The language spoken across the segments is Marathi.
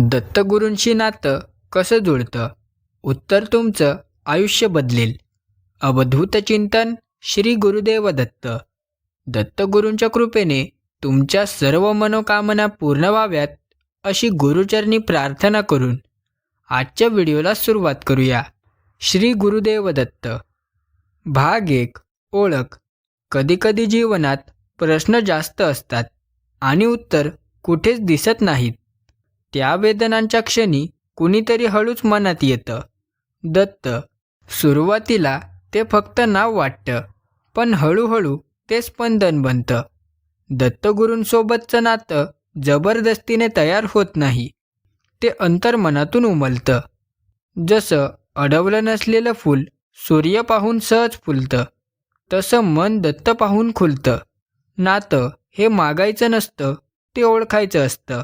दत्तगुरूंशी नातं कसं जुळतं? उत्तर तुमचं आयुष्य बदलेल. अवधूत चिंतन श्री गुरुदेव दत्त दत्तगुरूंच्या कृपेने तुमच्या सर्व मनोकामना पूर्ण व्हाव्यात अशी गुरुचरणी प्रार्थना करून आजच्या व्हिडिओला सुरुवात करूया. श्री गुरुदेव दत्त भाग एक. ओळख. कधीकधी जीवनात प्रश्न जास्त असतात आणि उत्तर कुठेच दिसत नाहीत. त्या वेदनांच्या क्षणी कुणीतरी हळूच मनात येतं. दत्त सुरुवातीला ते फक्त नाव वाटतं पण हळूहळू ते स्पंदन बनतं. दत्तगुरूंसोबतचं नातं जबरदस्तीने तयार होत नाही. ते अंतर्मनातून उमलतं. जसं अडवलं नसलेलं फूल सूर्य पाहून सहज फुलतं तसं मन दत्त पाहून खुलतं. नातं हे मागायचं नसतं ते ओळखायचं असतं.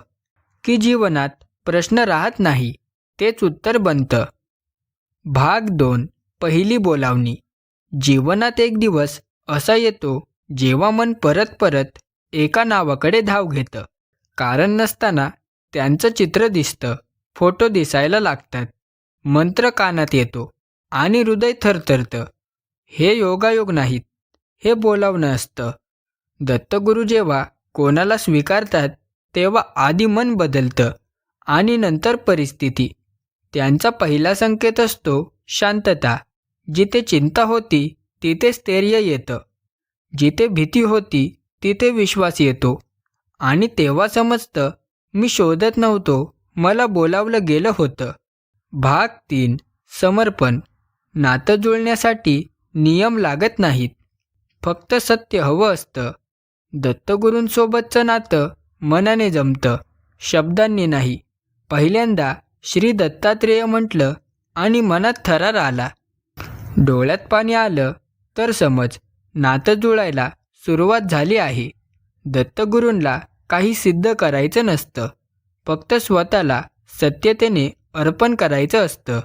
की जीवनात प्रश्न राहत नाही तेच उत्तर बनतं. भाग दोन पहिली बोलावणी. जीवनात एक दिवस असा येतो जेव्हा मन परत परत एका नावाकडे धाव घेतं. कारण नसताना त्यांचं चित्र दिसतं फोटो दिसायला लागतात. मंत्र कानात येतो आणि हृदय थरथरतं. हे योगायोग नाहीत हे बोलावणं असतं. दत्तगुरू जेव्हा कोणाला स्वीकारतात तेव्हा आधी मन बदलतं आणि नंतर परिस्थिती. त्यांचा पहिला संकेत असतो शांतता. जिथे चिंता होती तिथे स्थैर्य येतं. जिथे भीती होती तिथे विश्वास येतो. आणि तेव्हा समजतं मी शोधत नव्हतो मला बोलावलं गेलं होतं. भाग तीन समर्पण. नातं जुळण्यासाठी नियम लागत नाहीत. फक्त सत्य हवं असतं. दत्तगुरूंसोबतचं नातं मनाने जमतं. शब्दांनी नाही. पहिल्यांदा श्री दत्तात्रेय म्हटलं आणि मनात थरार आला. डोळ्यात पाणी आलं तर समज नातं जुळायला सुरुवात झाली आहे. दत्तगुरूंना काही सिद्ध करायचं नसतं. फक्त स्वतःला सत्यतेने अर्पण करायचं असतं.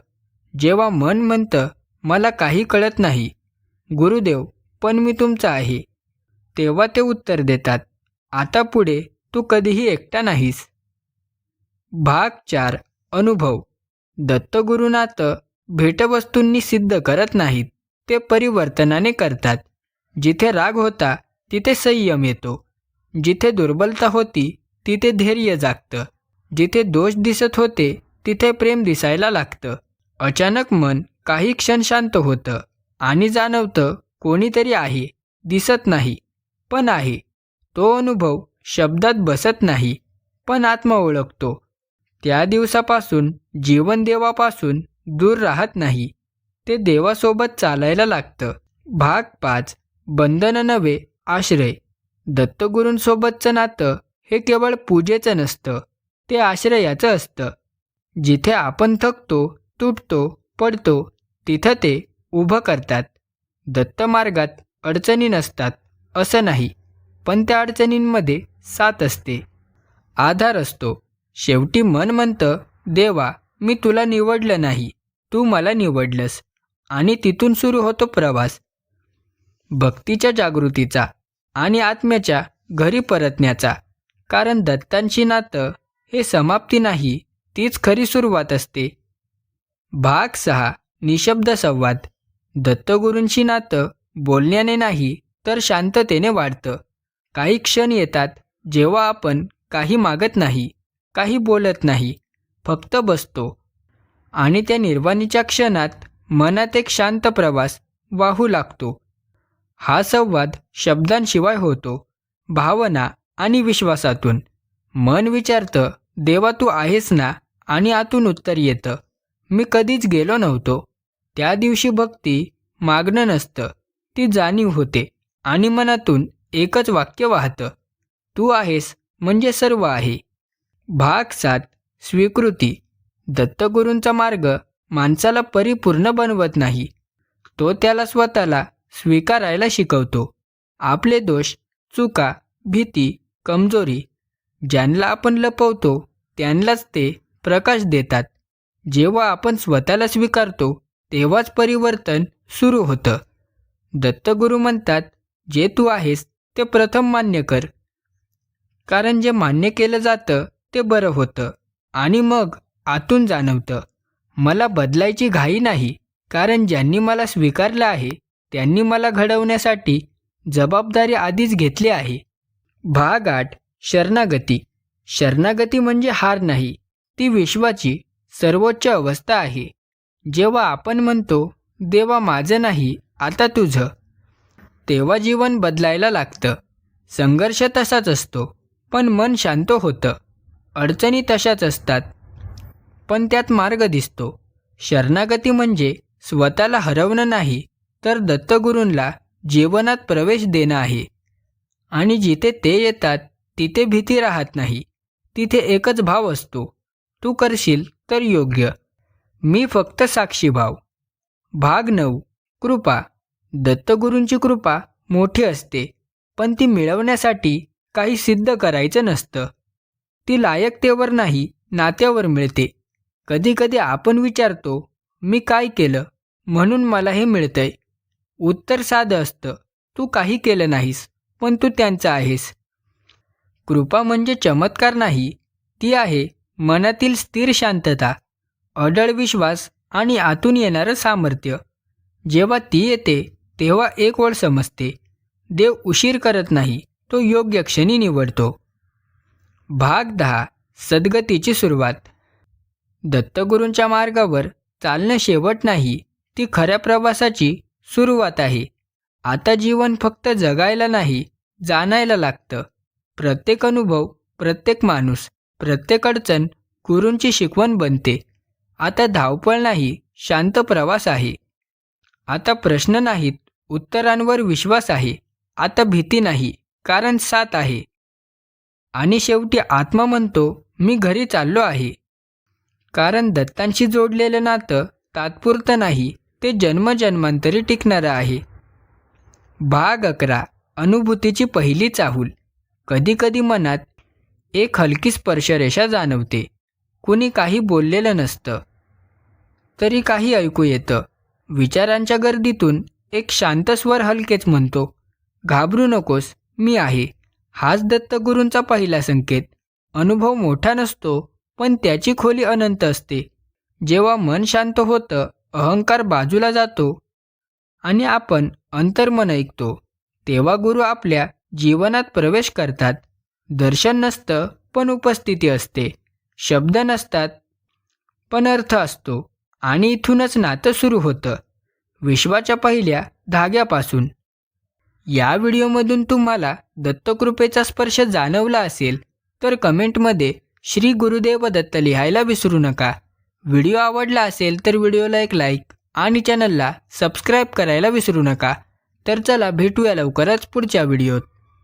जेव्हा मन म्हणतं मला काही कळत नाही. गुरुदेव पण मी तुमचा आहे. तेव्हा ते उत्तर देतात आता पुढे तू कधीही एकटा नाहीस. भाग चार. अनुभव. दत्तगुरुनाथ भेटवस्तूंनी सिद्ध करत नाहीत. ते परिवर्तनाने करतात. जिथे राग होता तिथे संयम येतो. जिथे दुर्बलता होती तिथे धैर्य जागतं. जिथे दोष दिसत होते तिथे प्रेम दिसायला लागतं. अचानक मन काही क्षण शांत होतं आणि जाणवतं कोणीतरी आहे दिसत नाही पण आहे. तो अनुभव शब्दात बसत नाही पण आत्मा ओळखतो. त्या दिवसापासून जीवन देवापासून दूर राहत नाही. ते देवासोबत चालायला लागतं. भाग पाच बंधन नव्हे आश्रय. दत्तगुरूंसोबतचं नातं हे केवळ पूजेचं नसतं ते आश्रयाचं असतं. जिथे आपण थकतो तुटतो पडतो तिथं ते उभं करतात. दत्तमार्गात अडचणी नसतात असं नाही. पण त्या अडचणींमध्ये सात असते. आधार असतो. शेवटी मन म्हणतं देवा मी तुला निवडलं नाही. तू मला निवडलंस. आणि तिथून सुरू होतो प्रवास. भक्तीच्या जागृतीचा आणि आत्म्याच्या घरी परतण्याचा. कारण दत्तांशी नातं हे समाप्ती नाही तीच खरी सुरुवात असते. भाग सहा निशब्द संवाद. दत्तगुरूंशी नातं बोलण्याने नाही तर शांततेने वाढतं. काही क्षण येतात जेव्हा आपण काही मागत नाही काही बोलत नाही फक्त बसतो आणि त्या निर्वाणीच्या क्षणात मनात एक शांत प्रवास वाहू लागतो. हा संवाद शब्दांशिवाय होतो भावना आणि विश्वासातून. मन विचारतं देवा तू आहेस ना? आणि आतून उत्तर येतं मी कधीच गेलो नव्हतो. त्या दिवशी भक्ती मागणं नसतं ती जाणीव होते आणि मनातून एकच वाक्य वाहतं. तू आहेस म्हणजे सर्व आहे. भाग सात. स्वीकृती. दत्तगुरूंचा मार्ग माणसाला परिपूर्ण बनवत नाही. तो त्याला स्वतःला स्वीकारायला शिकवतो. आपले दोष चुका भीती कमजोरी ज्यांना आपण लपवतो त्यांनाच ते प्रकाश देतात. जेव्हा आपण स्वतःला स्वीकारतो तेव्हाच परिवर्तन सुरू होतं. दत्तगुरू म्हणतात जे तू आहेस ते प्रथम मान्य कर. कारण जे मान्य केलं जातं ते बरं होतं. आणि मग आतून जाणवतं. मला बदलायची घाई नाही कारण ज्यांनी मला स्वीकारलं आहे त्यांनी मला घडवण्यासाठी जबाबदारी आधीच घेतली आहे. भाग आठ शरणागती. शरणागती म्हणजे हार नाही ती विश्वाची सर्वोच्च अवस्था आहे. जेव्हा आपण म्हणतो देवा माझं नाही आता तुझं. तेव्हा जीवन बदलायला लागतं. संघर्ष तसाच असतो. पण मन शांत होतं. अडचणी तशाच असतात. पण त्यात मार्ग दिसतो. शरणागती म्हणजे स्वतःला हरवणं नाही तर दत्तगुरूंला जीवनात प्रवेश देणं आहे. आणि जिथे ते येतात तिथे भीती राहत नाही. तिथे एकच भाव असतो. तू करशील तर योग्य. मी फक्त साक्षीभाव भाग नऊ. कृपा. दत्तगुरूंची कृपा मोठी असते पण ती मिळवण्यासाठी काही सिद्ध करायचं नसतं. ती लायकतेवर नाही नात्यावर मिळते. कधीकधी आपण विचारतो मी काय केलं? म्हणून मला हे मिळतंय. उत्तर साधं असतं तू काही केलं नाहीस पण तू त्यांचा आहेस. कृपा म्हणजे चमत्कार नाही ती आहे मनातील स्थिर शांतता अडळ विश्वास आणि आतून येणारं सामर्थ्य. जेव्हा ती येते तेव्हा एक ओळ समजते देव उशीर करत नाही. तो योग्य क्षणी निवडतो. भाग दहा. सद्गतीची सुरुवात. दत्तगुरूंच्या मार्गावर चालणं शेवट नाही ती खऱ्या प्रवासाची सुरुवात आहे. आता जीवन फक्त जगायला नाही जाणायला लागतं. प्रत्येक अनुभव प्रत्येक माणूस प्रत्येक अडचण गुरूंची शिकवण बनते. आता धावपळ नाही शांत प्रवास आहे. आता प्रश्न नाहीत उत्तरांवर विश्वास आहे. आता भीती नाही. कारण सात आहे. आणि शेवटी आत्मा म्हणतो मी घरी चाललो आहे. कारण दत्तांशी जोडलेलं नातं तात्पुरतं नाही ते जन्मजन्मांतरी टिकणारं आहे. भाग अकरा. अनुभूतीची पहिली चाहूल. कधीकधी मनात एक हलकी स्पर्शरेषा जाणवते. कुणी काही बोललेलं नसतं. तरी काही ऐकू येतं. विचारांच्या गर्दीतून एक शांत स्वर हलकेच म्हणतो घाबरू नकोस मी आहे. हाच दत्तगुरूंचा पहिला संकेत. अनुभव मोठा नसतो पण त्याची खोली अनंत असते. जेव्हा मन शांत होतं अहंकार बाजूला जातो आणि आपण अंतर्मन ऐकतो. तेव्हा गुरु आपल्या जीवनात प्रवेश करतात. दर्शन नसतं पण उपस्थिती असते. शब्द नसतात पण अर्थ असतो आणि इथूनच नातं सुरू होतं. विश्वाच्या पहिल्या धाग्यापासून या व्हिडिओमधून तुम्हाला दत्तकृपेचा स्पर्श जाणवला असेल तर कमेंटमध्ये श्री गुरुदेव दत्त लिहायला विसरू नका. व्हिडिओ आवडला असेल तर व्हिडिओला एक लाईक आणि चॅनलला सबस्क्राईब करायला विसरू नका. तर चला भेटूया लवकरच पुढच्या व्हिडिओत.